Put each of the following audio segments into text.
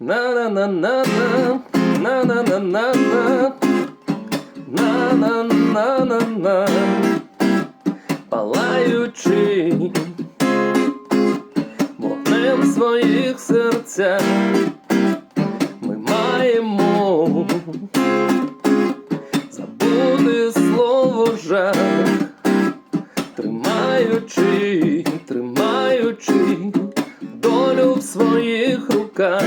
На-на-на-на-на, на-на-на-на-на, на-на-на-на-на, палаючи вогнем своїх серця, ми маємо забути слово жах, тримаючи, тримаючи долю в своїх руках.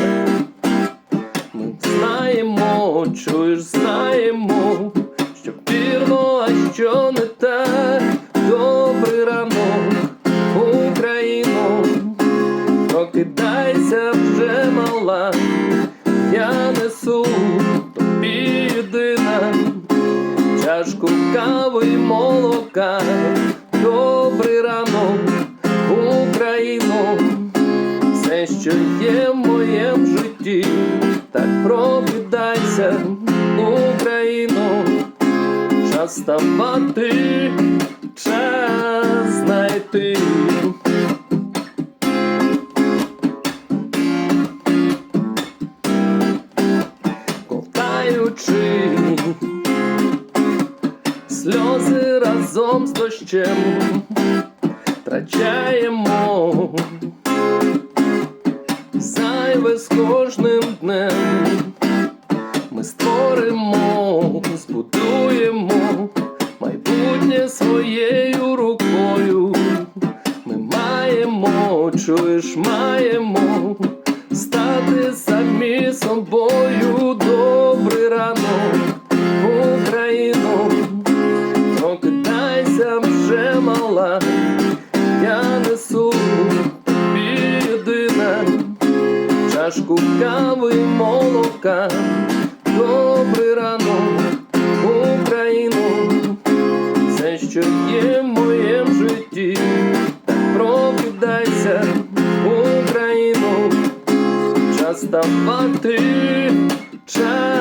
Знаємо, знаємо, що вірно, а що не так. Добрий ранок, Україно, прокидайся вже мала, я несу тобі єдина чашку кави й молока. Добрий ранок, Україно, все, що є в моєму житті, так прокидайся, Україно, час ставати, час знайти. Ковтаючи сльози разом з дощем втрачаємо кожним днем. Ми створимо, збудуємо майбутнє своєю рукою. Ми маємо, чуєш, маємо чашку кави молока. Добрий ранок, Україну, все, що є в моєму житті, так прокидайся, Україну, час ставати, час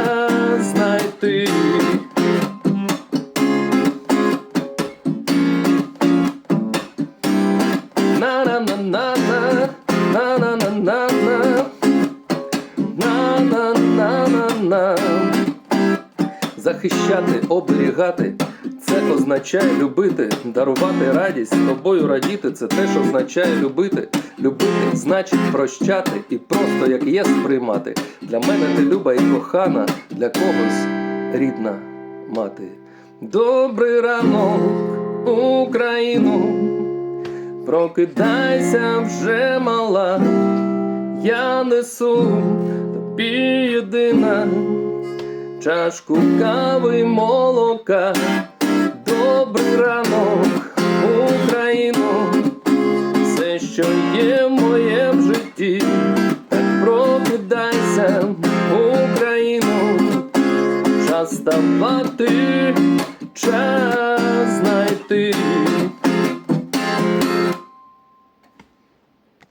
Захищати, оберігати це означає любити, дарувати радість, тобою радіти це теж означає любити. Любити значить прощати і просто як є сприймати. Для мене ти люба і кохана, для когось рідна мати. Добрий ранок, Україну. Прокидайся вже мала, я несу тобі єдина чашку кави молока. Добрий ранок, Україно, все, що є в моєму житті, так прокидайся, Україно, час ставати,